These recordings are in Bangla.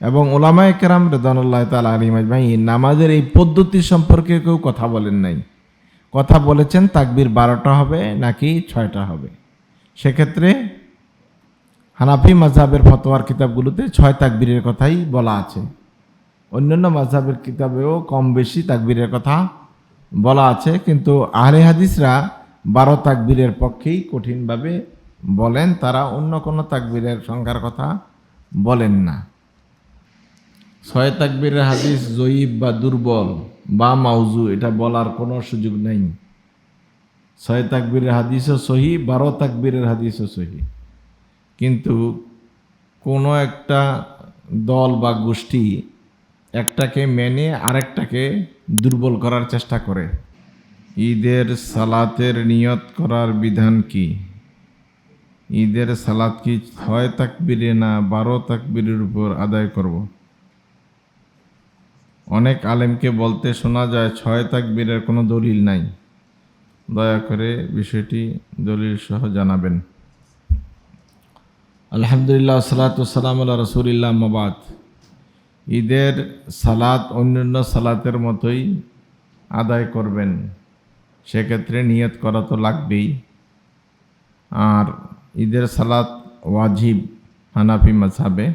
এবং ওলামায় কেরাম রেদানুল্লাহ তাল আলিম ভাই নামাজের এই পদ্ধতি সম্পর্কে কেউ কথা বলেন নাই। কথা বলেছেন, তাকবির বারোটা হবে নাকি ছয়টা হবে? সেক্ষেত্রে হানাফি মাঝহাবের ফতোয়ার কিতাবগুলোতে ছয় তাকবীরের কথাই বলা আছে। অন্যান্য মাঝহাবের কিতাবেও কম বেশি তাকবীরের কথা বলা আছে, কিন্তু আহলে হাদিসরা বারো তাকবীরের পক্ষেই কঠিনভাবে বলেন, তারা অন্য কোনো তাকবীরের সংখ্যার কথা বলেন না। ছয় তাকবীরের হাদিস জয়ীব বা দুর্বল বা মাউজু এটা বলার কোনো সুযোগ নেই। ছয় তাকবীরের হাদিসও সহি, বারো তাকবীরের হাদিসও সহি। কিন্তু কোনো একটা দল বা গোষ্ঠী একটাকে মেনে আরেকটাকে দুর্বল করার চেষ্টা করে। ঈদের সালাতের নিয়ত করার বিধান কি? ঈদের সালাত কি ছয় তাকবিরে না বারো তাকবিরের উপর আদায় করব। অনেক আলেমকে বলতে শোনা যায়, ছয় তাকবীরের কোনো দলিল নাই। দয়া করে বিষয়টি দলিল সহ জানাবেন। আলহামদুলিল্লাহ সালাতাম আল্লাহ রসুলিল্লাহ মবাদ ঈদের সালাত অন্যান্য সালাতের মতোই আদায় করবেন। সেক্ষেত্রে নিয়ত করা তো লাগবেই। আর ঈদের সালাত ওয়াজিব হানাফি মাঝাবে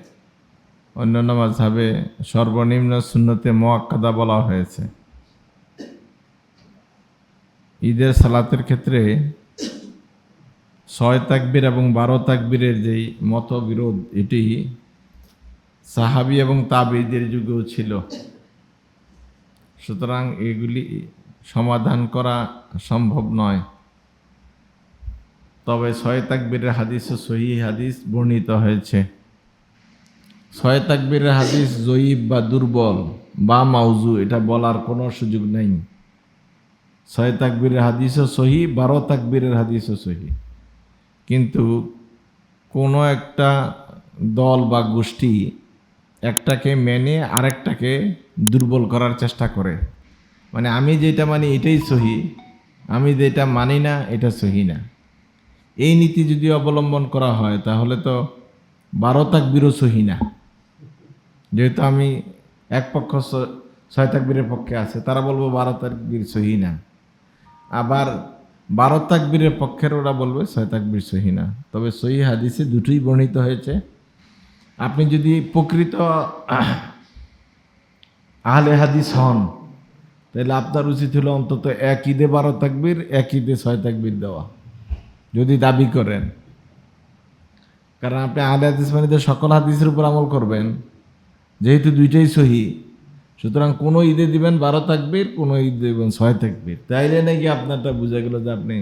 অন্যান্য মাঝাবে সর্বনিম্ন শূন্যতে মোয়াক্কাদা বলা হয়েছে। ঈদের সালাতের ক্ষেত্রে ছয় তাকবীর এবং বারো তাকবীরের যেই মতবিরোধ, এটি সাহাবি এবং তাবিদের যুগেও ছিল। সুতরাং এগুলি সমাধান করা সম্ভব নয়। তবে ছয় তাকবীরের হাদিস ও সহি হাদিস বর্ণিত হয়েছে। ছয় তাকবীরের হাদিস জয়ীব বা দুর্বল বা মাউজু এটা বলার কোনো সুযোগ নেই। ছয় তাকবীরের হাদিসও সহি, বারো তাকবীরের হাদিসও সহি। কিন্তু কোনো একটা দল বা গোষ্ঠী একটাকে মেনে আরেকটাকে দুর্বল করার চেষ্টা করে। মানে আমি যেটা মানি এটাই সহি, আমি যেটা মানি না এটা সহি না। এই নীতি যদি অবলম্বন করা হয়, তাহলে তো বারো তাকবিরও সহি না। যেহেতু আমি এক পক্ষ ছয় তাকবীরের পক্ষে আছে, তারা বলব বারো তাকবীর সহি না। আবার বারো তাকবীরের পক্ষের ওরা বলবে ছয় তাকবীর সহি না। তবে সহি হাদিসে দুটোই বর্ণিত হয়েছে। আপনি যদি প্রকৃত আহলে হাদিস হন, তাহলে আপনার উচিত হলো অন্তত এক ঈদে বারো তাকবীর এক ঈদে ছয় তাকবীর দেওয়া, যদি দাবি করেন। কারণ আপনি আহলে হাদিস মানে সকল হাদিসের উপর আমল করবেন। যেহেতু দুইটাই সহি, সুতরাং কোনো ঈদে দিবেন বারো তাকবীর, কোনো ঈদ দিবেন ছয় তাকবীর। তাইলে নাকি আপনারটা বোঝা গেল যে আপনি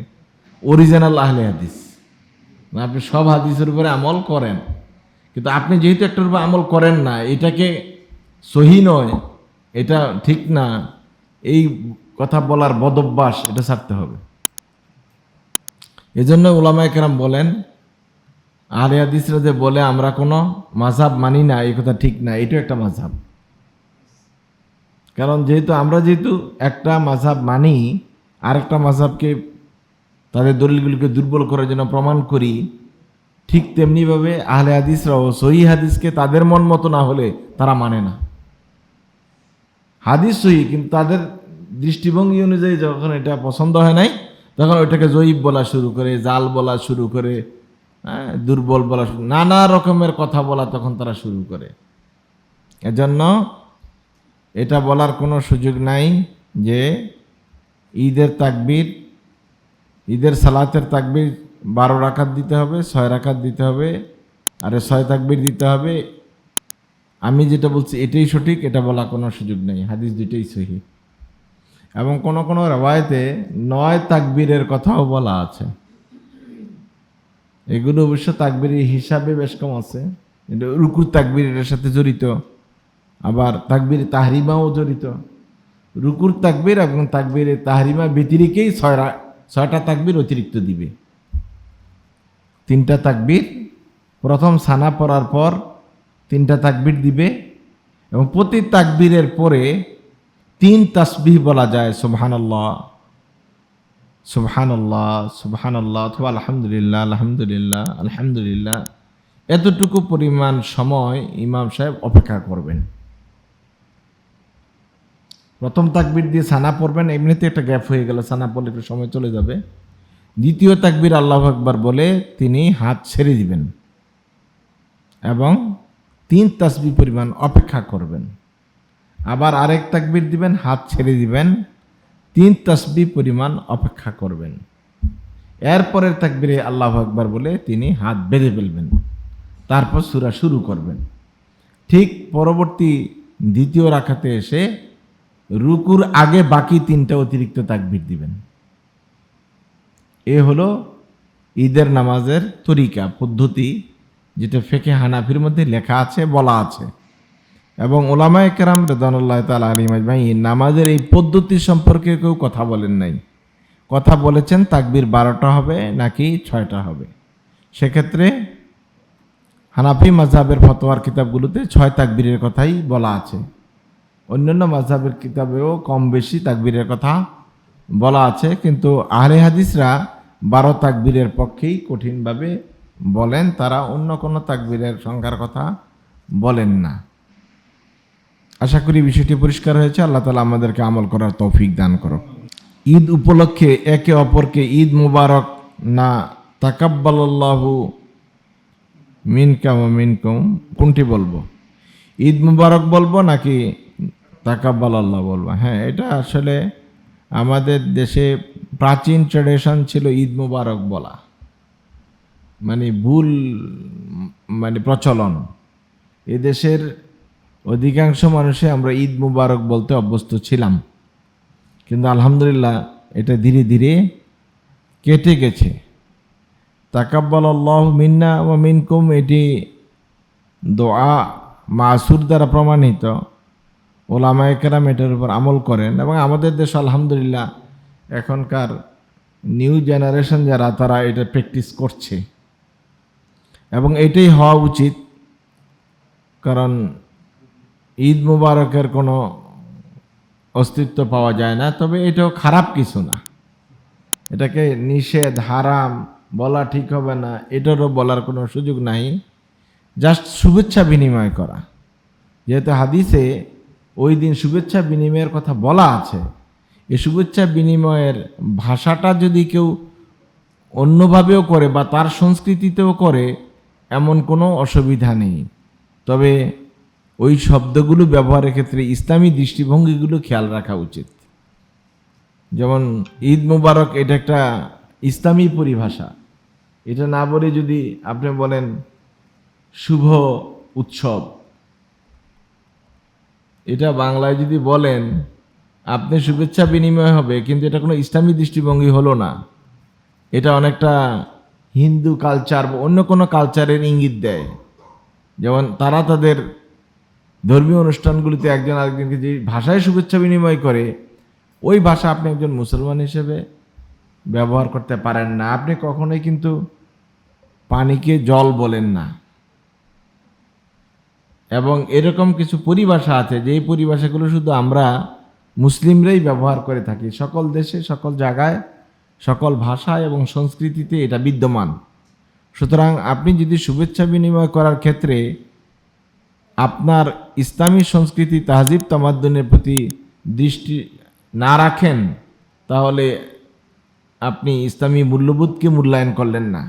অরিজিনাল আহলে হাদিস। না আপনি সব হাদিসের উপরে আমল করেন। কিন্তু আপনি যেহেতু একটার উপর আমল করেন না, এটাকে সহি নয়, এটা ঠিক না, এই কথা বলার বদভ্যাস এটা ছাড়তে হবে। এজন্য ওলামায় কেরাম বলেন আহলে হাদিসরা যে বলে আমরা কোনো মাঝাব মানি না, এই কথা ঠিক না, এটাও একটা মাঝাব কারণ যেহেতু আমরা যেহেতু একটা মাঝাব মানি, আরেকটা মাঝাবকে তাদের দলিলগুলিকে দুর্বল করার জন্য প্রমাণ করি, ঠিক তেমনিভাবে আহলে হাদিসরাও সহি হাদিসকে তাদের মন মতো না হলে তারা মানে না। হাদিস সহি, কিন্তু তাদের দৃষ্টিভঙ্গি অনুযায়ী যখন এটা পছন্দ হয় নাই, তখন ওইটাকে জয়ীব বলা শুরু করে, জাল বলা শুরু করে দুর্বল বলা নানা রকমের কথা বলা তখন তারা শুরু করে। এজন্য এটা বলার কোনো সুযোগ নাই যে ঈদের তাকবির, ঈদের সালাতের তাকবির বারো রাকাত দিতে হবে, ছয় রাকাত দিতে হবে, আরে ছয় তাকবির দিতে হবে। আমি যেটা বলছি এটাই সঠিক, এটা বলা কোনো সুযোগ নেই, হাদিস দুইটাই সহি। এবং কোন কোনো রেওয়ায়তে নয় তাকবীরের কথাও বলা আছে। এগুলো অবশ্য তাকবীরের হিসাবে বেশ কম আছে। এটা রুকুর তাকবীর এর সাথে জড়িত। আবার তাকবীর তাহরিমাও জড়িত। রুকুর তাকবীর এবং তাকবীর তাহরিমা ব্যতিরিকেই ছয় রা- ছয়টা তাকবির অতিরিক্ত দিবে। তিনটা তাকবির, প্রথম সানা পড়ার পর তিনটা তাকবির দিবে এবং প্রতি তাকবীরের পরে তিন তাসবিহ বলা যায়, সুবহানাল্লাহ। সুবহানাল্লাহ সুবহানাল্লাহ, অথবা আলহামদুলিল্লাহ আলহামদুলিল্লাহ আলহামদুলিল্লাহ। এতটুকু পরিমাণ সময় ইমাম সাহেব অপেক্ষা করবেন। প্রথম তাকবির দিয়ে সানা পড়বেন এমনিতে একটা গ্যাপ হয়ে গেল সানা পড়লে একটু সময় চলে যাবে। দ্বিতীয় তাকবির আল্লাহ আকবার বলে তিনি হাত ছেড়ে দিবেন এবং তিন তাসবি পরিমাণ অপেক্ষা করবেন। আবার আরেক তাকবির দিবেন, হাত ছেড়ে দিবেন। তিন তাসবি পরিমাণ অপেক্ষা করবেন। এরপরের তাকবিরে আল্লাহ আকবার বলে তিনি হাত বেঁধে ফেলবেন। তারপর সুরা শুরু করবেন। ঠিক পরবর্তী দ্বিতীয় রাখাতে এসে রুকুর আগে বাকি তিনটা অতিরিক্ত তাকবির দিবেন। এ হলো ঈদের নামাজের তরিকা, পদ্ধতি, যেটা ফেকে হানাফির মধ্যে লেখা আছে, বলা আছে। এবং ওলামায় কেরাম রেদানুল্লাহ তাল আলী ভাই নামাজের এই পদ্ধতি সম্পর্কে কেউ কথা বলেন নাই। কথা বলেছেন, তাকবির বারোটা হবে নাকি ছয়টা হবে। সেক্ষেত্রে হানাফি মাজহাবের ফতোয়ার কিতাবগুলোতে ছয় তাকবীরের কথাই বলা আছে। অন্যান্য মাজহাবের কিতাবেও কম বেশি তাকবীরের কথা বলা আছে, কিন্তু আহলে হাদিসরা বারো তাকবীরের পক্ষেই কঠিনভাবে বলেন, তারা অন্য কোনো তাকবীরের সংখ্যার কথা বলেন না। আশা করি বিষয়টি পরিষ্কার হয়েছে। আল্লাহ তালা আমাদেরকে আমল করার তৌফিক দান করো ঈদ উপলক্ষে একে অপরকে ঈদ মুবারক না তাকাব্বালাল্লাহু মিনকাম মিনকুম কোনটি বলব? ঈদ মুবারক বলব নাকি তাকাব্বাল আল্লাহ বলব? হ্যাঁ এটা আসলে আমাদের দেশে প্রাচীন ট্রেডিশন ছিল ঈদ মুবারক বলা। মানে ভুল মানে প্রচলন। এদেশের অধিকাংশ মানুষে আমরা ঈদ মুবারক বলতে অভ্যস্ত ছিলাম। কিন্তু আলহামদুলিল্লাহ এটা ধীরে ধীরে কেটে গেছে। তাকাব্বাল আল্লাহ মিন্না ও মিনকুম, এটি দোয়া মাসুর দ্বারা প্রমাণিত। ওলামায় কেরাম এটার উপর আমল করেন এবং আমাদের দেশ আলহামদুলিল্লাহ এখনকার নিউ জেনারেশন যারা, তারা এটা প্র্যাকটিস করছে। এবং এটাই হওয়া উচিত। কারণ ঈদ মুবারকের কোনো অস্তিত্ব পাওয়া যায় না, তবে এটাও খারাপ কিছু না। এটাকে নিষেধ, হারাম বলা ঠিক হবে না, এটারও বলার কোনো সুযোগ নাই। জাস্ট শুভেচ্ছা বিনিময় করা। যেহেতু হাদিসে ওই দিন শুভেচ্ছা বিনিময়ের কথা বলা আছে, এই শুভেচ্ছা বিনিময়ের ভাষাটা যদি কেউ অন্যভাবেও করে বা তার সংস্কৃতিতেও করে, এমন কোনো অসুবিধা নেই। তবে ওই শব্দগুলো ব্যবহারের ক্ষেত্রে ইসলামী দৃষ্টিভঙ্গিগুলো খেয়াল রাখা উচিত। যেমন ঈদ মুবারক এটা একটা ইসলামী পরিভাষা। এটা না বলে যদি আপনি বলেন শুভ উৎসব। এটা বাংলায় যদি বলেন, আপনি শুভেচ্ছা বিনিময় হবে, কিন্তু এটা কোনো ইসলামী দৃষ্টিভঙ্গি হলো না। এটা অনেকটা হিন্দু কালচার বা অন্য কোনো কালচারের ইঙ্গিত দেয়। যেমন তারা তাদের ধর্মীয় অনুষ্ঠানগুলিতে একজন আরেকজনকে যে ভাষায় শুভেচ্ছা বিনিময় করে, ওই ভাষা আপনি একজন মুসলমান হিসেবে ব্যবহার করতে পারেন না। আপনি কখনোই কিন্তু পানিকে জল বলেন না। এবং এরকম কিছু পরিভাষা আছে, যেই পরিভাষাগুলো শুধু আমরা মুসলিমরাই ব্যবহার করে থাকি। সকল দেশে, সকল জায়গায়, সকল ভাষা এবং সংস্কৃতিতে এটা বিদ্যমান। সুতরাং আপনি যদি শুভেচ্ছা বিনিময় করার ক্ষেত্রে আপনার ইসলামী সংস্কৃতি তাহজিব তামাদ্দনের প্রতি দৃষ্টি না রাখেন, তাহলে আপনি ইসলামী মূল্যবোধকে মূল্যায়ন করলেন না।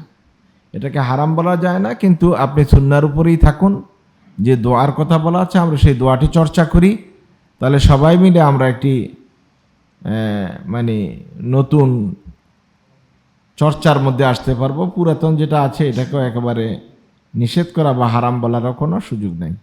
এটাকে হারাম বলা যায় না, কিন্তু আপনি সুন্নার উপরেই থাকুন। যে দোয়ার কথা বলা আছে, আমরা সেই দোয়াটি চর্চা করি। তাহলে সবাই মিলে আমরা একটি মানে নতুন চর্চার মধ্যে আসতে পারব। পুরাতন যেটা আছে, এটাকেও একেবারে নিষেধ করা বা হারাম বলারও কোনো সুযোগ নেই।